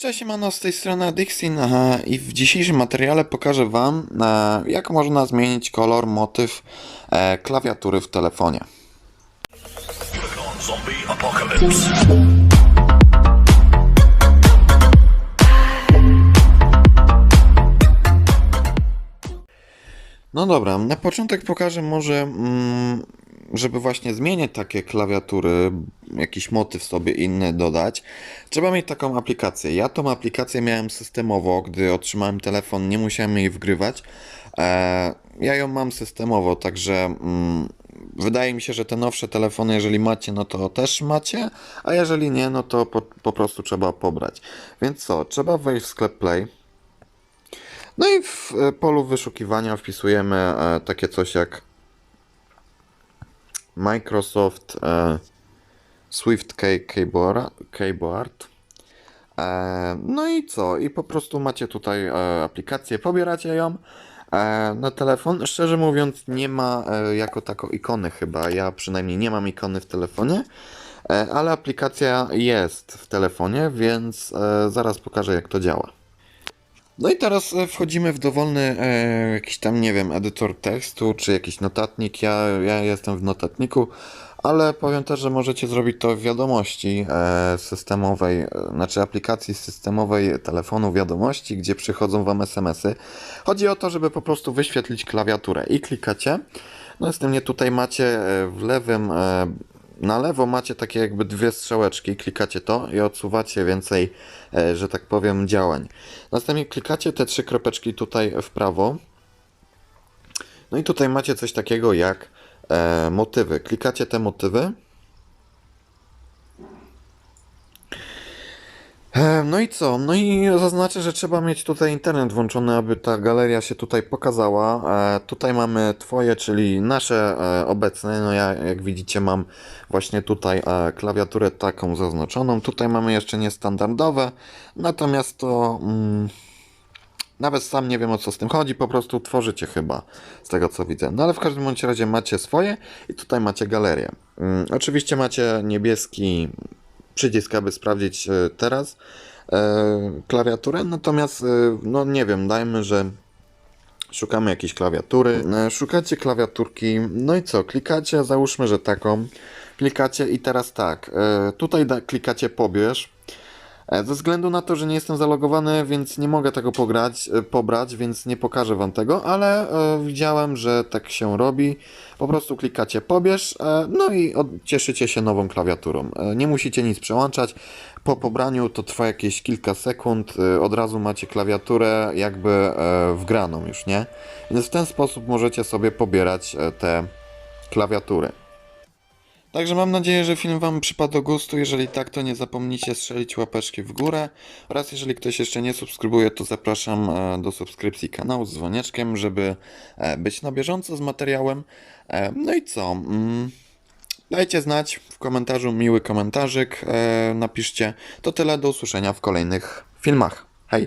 Cześć, mano, z tej strony Dixin aha, i w dzisiejszym materiale pokażę Wam, e, jak można zmienić kolor, motyw e, klawiatury w telefonie. No dobra, na początek pokażę może, mm, żeby właśnie zmieniać takie klawiatury, jakiś motyw sobie inny dodać, trzeba mieć taką aplikację. Ja tą aplikację miałem systemowo, gdy otrzymałem telefon, nie musiałem jej wgrywać. E, ja ją mam systemowo, także mm, wydaje mi się, że te nowsze telefony, jeżeli macie, no to też macie, a jeżeli nie, no to po, po prostu trzeba pobrać. Więc co, trzeba wejść w sklep Play. No i w e, polu wyszukiwania wpisujemy e, takie coś jak Microsoft e, Swift Key Keyboard. E, no i co? I po prostu macie tutaj e, aplikację, pobieracie ją e, na telefon. Szczerze mówiąc, nie ma e, jako taką ikony chyba. Ja przynajmniej nie mam ikony w telefonie. E, ale aplikacja jest w telefonie, więc e, zaraz pokażę jak to działa. No i teraz e, wchodzimy w dowolny e, jakiś tam, nie wiem, edytor tekstu, czy jakiś notatnik. Ja, ja jestem w notatniku, ale powiem też, że możecie zrobić to w wiadomości e, systemowej, e, znaczy aplikacji systemowej telefonu wiadomości, gdzie przychodzą wam SMS-y. Chodzi o to, żeby po prostu wyświetlić klawiaturę i klikacie. No następnie tutaj macie e, w lewym na lewo macie takie jakby dwie strzałeczki, klikacie to i odsuwacie więcej, e, że tak powiem, działań. Następnie klikacie te trzy kropeczki tutaj w prawo. No i tutaj macie coś takiego jak e, motywy. Klikacie te motywy. No i co? No i zaznaczę, że trzeba mieć tutaj internet włączony, aby ta galeria się tutaj pokazała. E, tutaj mamy Twoje, czyli nasze e, obecne. No ja, jak widzicie, mam właśnie tutaj e, klawiaturę taką zaznaczoną. Tutaj mamy jeszcze niestandardowe, natomiast to mm, nawet sam nie wiem o co z tym chodzi, po prostu tworzycie chyba z tego co widzę. No ale w każdym bądź razie macie swoje i tutaj macie galerię. Mm, oczywiście macie niebieski przycisk, aby sprawdzić e, teraz e, klawiaturę, natomiast e, no nie wiem, dajmy, że szukamy jakiejś klawiatury, szukacie klawiaturki, no i co, klikacie, załóżmy, że taką, klikacie i teraz tak, tutaj klikacie pobierz, Ze względu na to, że nie jestem zalogowany, więc nie mogę tego pograć, e, pobrać, więc nie pokażę wam tego, ale e, widziałem, że tak się robi. Po prostu klikacie pobierz, e, no i cieszycie się nową klawiaturą. E, nie musicie nic przełączać. Po pobraniu to trwa jakieś kilka sekund, e, od razu macie klawiaturę jakby e, wgraną już, nie? Więc w ten sposób możecie sobie pobierać e, te klawiatury. Także mam nadzieję, że film Wam przypadł do gustu. Jeżeli tak, to nie zapomnijcie strzelić łapeczki w górę. Oraz jeżeli ktoś jeszcze nie subskrybuje, to zapraszam e, do subskrypcji kanału z dzwoneczkiem, żeby e, być na bieżąco z materiałem. E, No i co? Mm, Dajcie znać w komentarzu, miły komentarzyk napiszcie. To tyle, do usłyszenia w kolejnych filmach. Hej!